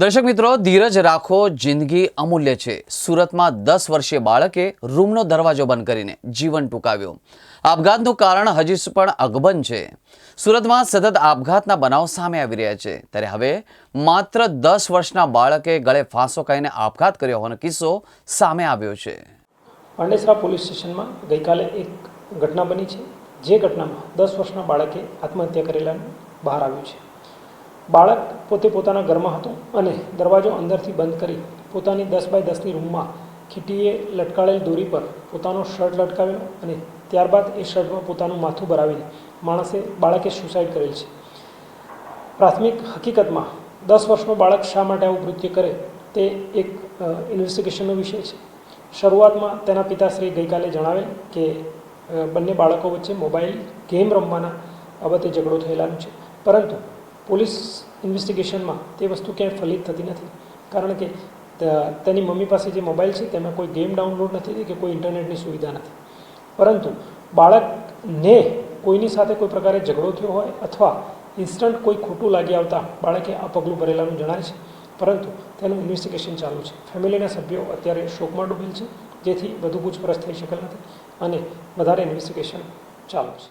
દર્શક મિત્રો, ધીરજ રાખો, જિંદગી અમૂલ્ય છે. સુરતમાં દસ વર્ષીય બાળકે રૂમનો દરવાજો બંધ કરીને જીવન ટૂંકાવ્યું. આપઘાતનું કારણ હજી પણ અગબન છે. સુરતમાં સતત આપઘાતના બનાવ સામે આવી રહ્યા છે. ત્યારે હવે માત્ર દસ વર્ષના બાળકે ગળે ફાંસો ખાઈને આપઘાત કર્યો હોવાનો કિસ્સો સામે આવ્યો છે. પાંડેસરા પોલીસ સ્ટેશનમાં ગઈકાલે એક ઘટના બની છે. જે ઘટનામાં દસ વર્ષના બાળકે આત્મહત્યા કરેલાનું બહાર આવ્યું છે. બાળક પોતે પોતાના ઘરમાં હતો અને દરવાજો અંદરથી બંધ કરી પોતાની દસ બાય દસની રૂમમાં ખીટીએ લટકાળેલ દોરી પર પોતાનો શર્ટ લટકાવ્યો અને ત્યારબાદ એ શર્ટમાં પોતાનું માથું ભરાવીને માણસે બાળકે સુસાઇડ કરેલ છે. પ્રાથમિક હકીકતમાં દસ વર્ષનો બાળક શા માટે આવું કૃત્ય કરે તે એક ઇન્વેસ્ટિગેશનનો વિષય છે. શરૂઆતમાં તેના પિતાશ્રી ગઈકાલે જણાવેલ કે બંને બાળકો વચ્ચે મોબાઈલ ગેમ રમવાના બાબતે ઝઘડો થયેલાનું છે. પરંતુ પોલીસ ઇન્વેસ્ટિગેશનમાં તે વસ્તુ ક્યાંય ફલિત થતી નથી. કારણ કે તેની મમ્મી પાસે જે મોબાઈલ છે, તેમાં કોઈ ગેમ ડાઉનલોડ નથી થઈ કે કોઈ ઇન્ટરનેટની સુવિધા નથી. પરંતુ બાળકને કોઈની સાથે કોઈ પ્રકારે ઝઘડો થયો હોય અથવા ઇન્સ્ટન્ટ કોઈ ખોટું લાગી આવતા બાળકે આ પગલું ભરેલાનું જણાય છે, પરંતુ તેનું ઇન્વેસ્ટિગેશન ચાલુ છે. ફેમિલીના સભ્યો અત્યારે શોકમાં ડૂબેલ છે, જેથી વધુ પૂછપરછ થઈ શકેલ નથી અને વધારે ઇન્વેસ્ટિગેશન ચાલુ છે.